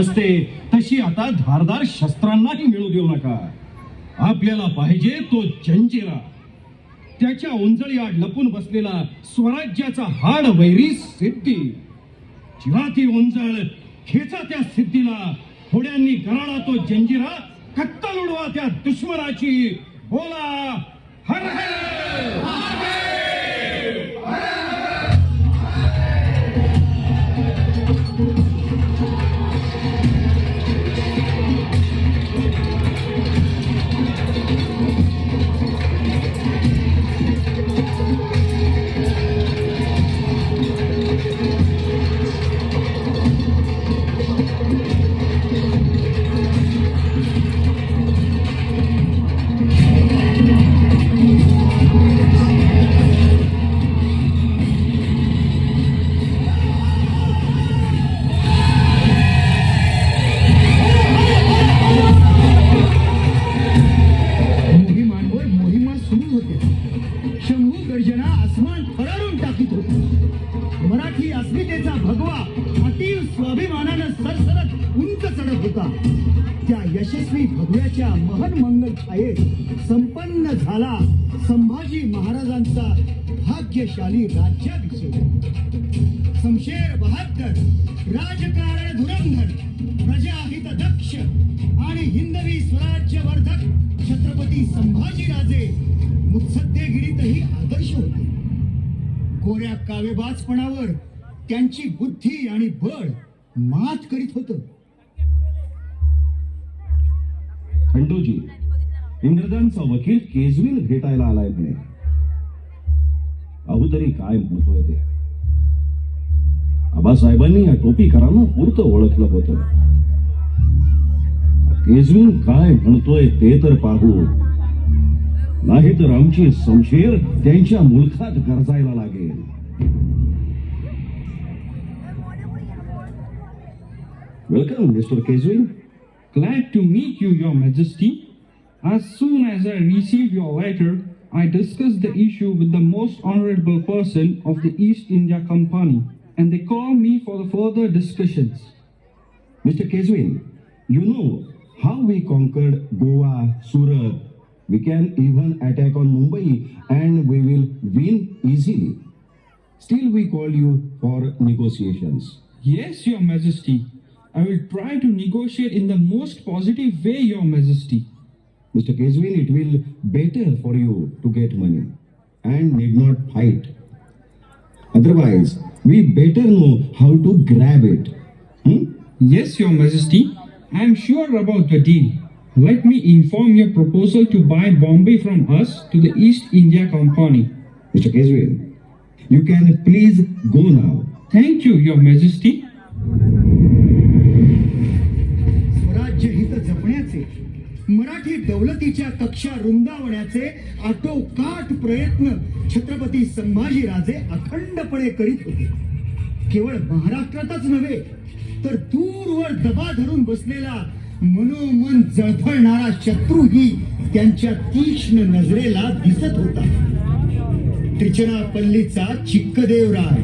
असते तशी आता धारदार शस्त्रांनाही मिळू देऊ नका. आपल्याला पाहिजे तो जंजिरा. त्याच्या उंजळी आड लपून बसलेला स्वराज्याचा हाड वैरी सिद्धी. चिराती ती उंजळ खेचा त्या सिद्धीला थोड्यांनी गराळा तो जंजिरा कत्ता लुडवा त्या दुश्मनाची. बोला हर हर! योजना गर्जना आसमान फरारून टाकीत होती. मराठी अस्मितेचा भगवा अतीव स्वाभिमानानं सरसरत उंच चढत होता. त्या यशस्वी भगव्याच्या महन मंगल छायेत संपन्न झाला संभाजी महाराजांचा भाग्यशाली राज्याभिषेक. शमशेर बहात्तर राजकारण धुरंधर प्रजाहित दक्ष आणि हिंदवी स्वराज्य वर्धक छत्रपती संभाजीराजे मुत्सद्देगिरीतही आदर्श होते. कोऱ्या कावेबाजपणावर त्यांची बुद्धी आणि बळ मात करीत होत. खंडूजी इंग्रजांचा वकील केजवील भेटायला आलाय म्हणे. अहो तरी काय म्हणतोय ते? आबासाहेबांनी या टोपीकरांना पुरतं ओळखलं होतं. केजवील काय म्हणतोय ते तर पाहू. नाही तर आमची समशेर त्यांच्या मुलखात गरजायला लागेल welcome mister केजवील Glad to meet you, Your Majesty. As soon as I received your letter, I discussed the issue with the most honorable person of the East India Company, and they called me for the further discussions. Mr. Keswin, you know how we conquered Goa, Surat. we can even attack on Mumbai and we will win easily. Still, we call you for negotiations. Yes, Your Majesty. I will try to negotiate in the most positive way, Your Majesty. Mr. Keswin, it will better for you to get money and need not fight. Otherwise, we better know how to grab it. Hmm? Yes, Your Majesty. I am sure about the deal. Let me inform your proposal to buy Bombay from us to the East India Company. Mr. Keswin, you can please go now. Thank you, Your Majesty. स्वराज्य हित जपण्याचे मराठी दौलतीच्या कक्षा रुंदावण्याचे आटोकाट प्रयत्न छत्रपती संभाजीराजे अखंडपणे करीत होते केवळ महाराष्ट्रातच नव्हे तर दूरवर दबा धरून बसलेला मनोमन जळफळणारा शत्रूही त्यांच्या तीक्ष्ण नजरेला दिसत होता. त्रिचनापल्लीचा चिक्कदेवराय.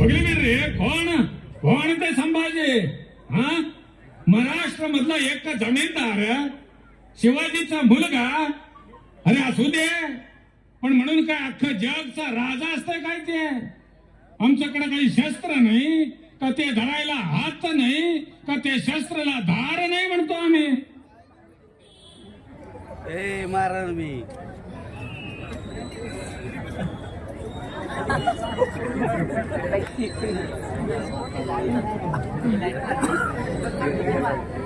अग्निवीर रे कोण? कोण ते संभाजी? हा? महाराष्ट्र मधला एक जमीनदार? शिवाजीचा मुलगा? अरे असू दे पण म्हणून काय अख्खं जगचा राजा असतंय काय ते? आमच्याकडे काही शस्त्र नाही. का ते धरायला हात नाही का ते शस्त्राला धार नाही म्हणतो आम्ही. ए मारल मी.